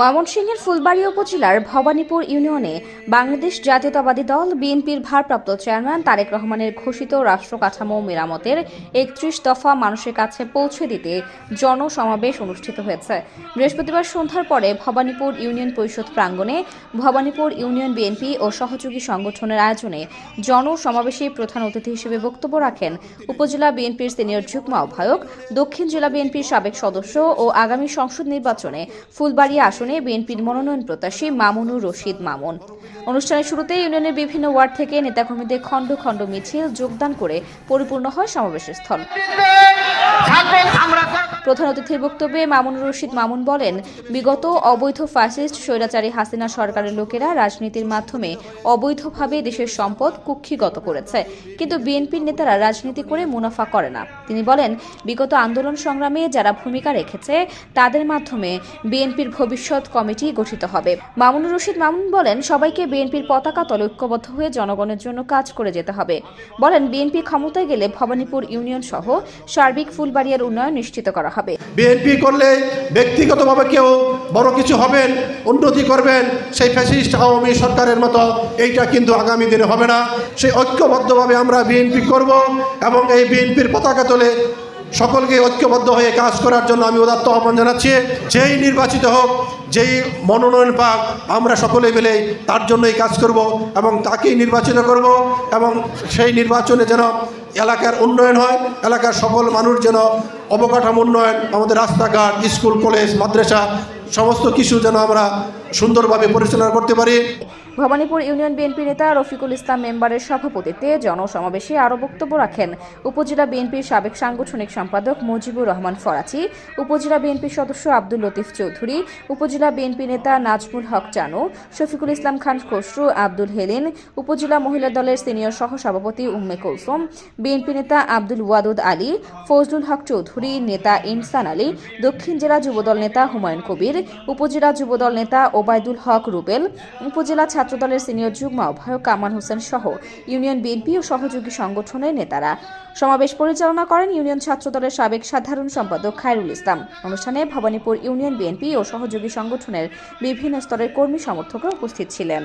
ময়মনসিংহের ফুলবাড়ী উপজেলার ভবানীপুর ইউনিয়নে বাংলাদেশ জাতীয়তাবাদী দল, বিএনপির ভারপ্রাপ্ত চেয়ারম্যান তারেক রহমানের ঘোষিত রাষ্ট্র কাঠামো মেরামতের একত্রিশ দফা মানুষের কাছে পৌঁছে দিতে জনসমাবেশ অনুষ্ঠিত হয়েছে। বৃহস্পতিবার সন্ধ্যার পরে ভবানীপুর ইউনিয়ন পরিষদ প্রাঙ্গণে ভবানীপুর ইউনিয়ন বিএনপি ও সহযোগী সংগঠনের আয়োজনে জনসমাবেশে প্রধান অতিথি হিসেবে বক্তব্য রাখেন উপজেলা বিএনপির সিনিয়র যুগ্ম আহ্বায়ক, দক্ষিণ জেলা বিএনপির সাবেক সদস্য ও আগামী সংসদ নির্বাচনে ফুলবাড়ী আসনে বিএনপির মনোনয়ন প্রত্যাশী মামুনুর রশিদ মামুন। অনুষ্ঠানের শুরুতে ইউনিয়নের বিভিন্ন ওয়ার্ড থেকে নেতাকর্মীদের খণ্ড খণ্ড মিছিল যোগদান করে পরিপূর্ণ হয় সমাবেশের স্থল। প্রধান অতিথির বক্তব্যে মামুনুর রশিদ মামুন বলেন, বিগত অবৈধ ফ্যাসিস্ট স্বৈরাচারী হাসিনা সরকারের লোকেরা রাজনীতির মাধ্যমে অবৈধভাবে দেশের সম্পদ কুক্ষিগত করেছে, কিন্তু বিএনপির নেতারা রাজনীতি করে মুনাফা করে না। তিনি বলেন, বিগত আন্দোলন সংগ্রামে যারা ভূমিকা রেখেছে, তাদের মাধ্যমে বিএনপির ভবিষ্যৎ কমিটি গঠিত হবে। মামুনুর রশিদ মামুন বলেন, সবাইকে বিএনপির পতাকা তলে ঐক্যবদ্ধ হয়ে জনগণের জন্য কাজ করে যেতে হবে। বলেন, বিএনপি ক্ষমতায় গেলে ভবানীপুর ইউনিয়ন সহ সার্বিক ফুলবাড়িয়ার উন্নয়ন নিশ্চিত করা হবে। বিএনপি করলে ব্যক্তিগতভাবে কেউ বড় কিছু হবেন, উন্নতি করবেন, সেই ফ্যাসিস্ট আওয়ামী সরকারের মতো এইটা কিন্তু আগামী দিনে হবে না। সেই ঐক্যবদ্ধভাবে আমরা বিএনপি করব এবং এই বিএনপির পতাকা তোলে সকলকে ঐক্যবদ্ধ হয়ে কাজ করার জন্য আমি উদাত্ত আহ্বান জানাচ্ছি। যেই নির্বাচিত হোক, যেই মনোনয়ন পাক, আমরা সকলে মিলে তার জন্যই কাজ করব এবং তাকেই নির্বাচিত করব এবং সেই নির্বাচনে যেন এলাকার উন্নয়ন হয়, এলাকার সকল মানুষ যেন অবকাঠামো উন্নয়ন, আমাদের রাস্তাঘাট, স্কুল, কলেজ, মাদ্রাসা, সমস্ত কিছু যেন আমরা সুন্দরভাবে পরিচালনা করতে পারি। ভবানীপুর ইউনিয়ন বিএনপি নেতা রফিকুল ইসলাম মেম্বারের সভাপতিত্বে জনসমাবেশে আরও বক্তব্য রাখেন উপজেলা বিএনপির সাবেক সাংগঠনিক সম্পাদক মুজিবুর রহমান ফরাচি উপজেলা বিএনপির সদস্য আব্দুল লতিফ চৌধুরী, উপজেলা বিএনপি নেতা নাজমুল হক চানু, শফিকুল ইসলাম খান খসরু, আব্দুল হেলিন, উপজেলা মহিলা দলের সিনিয়র সহ সভাপতি উম্মে কৌসুম বিএনপি নেতা আব্দুল ওয়াদুদ আলী, ফজলুল হক চৌধুরী, নেতা ইনসান আলী, দক্ষিণ জেলা যুবদল নেতা হুমায়ুন কবির, উপজেলা যুবদল নেতা ওবায়দুল হক, রুবেল উপজেলা ছাত্রদলের সিনিয়র যুগ্ম আহ্বায়ক কামাল হোসেন সহ ইউনিয়ন বিএনপি ও সহযোগী সংগঠনের নেতারা। সমাবেশ পরিচালনা করেন ইউনিয়ন ছাত্রদলের সাবেক সাধারণ সম্পাদক খায়রুল ইসলাম। অনুষ্ঠানে ভবানীপুর ইউনিয়ন বিএনপি ও সহযোগী সংগঠনের বিভিন্ন স্তরের কর্মী সমর্থকরা উপস্থিত ছিলেন।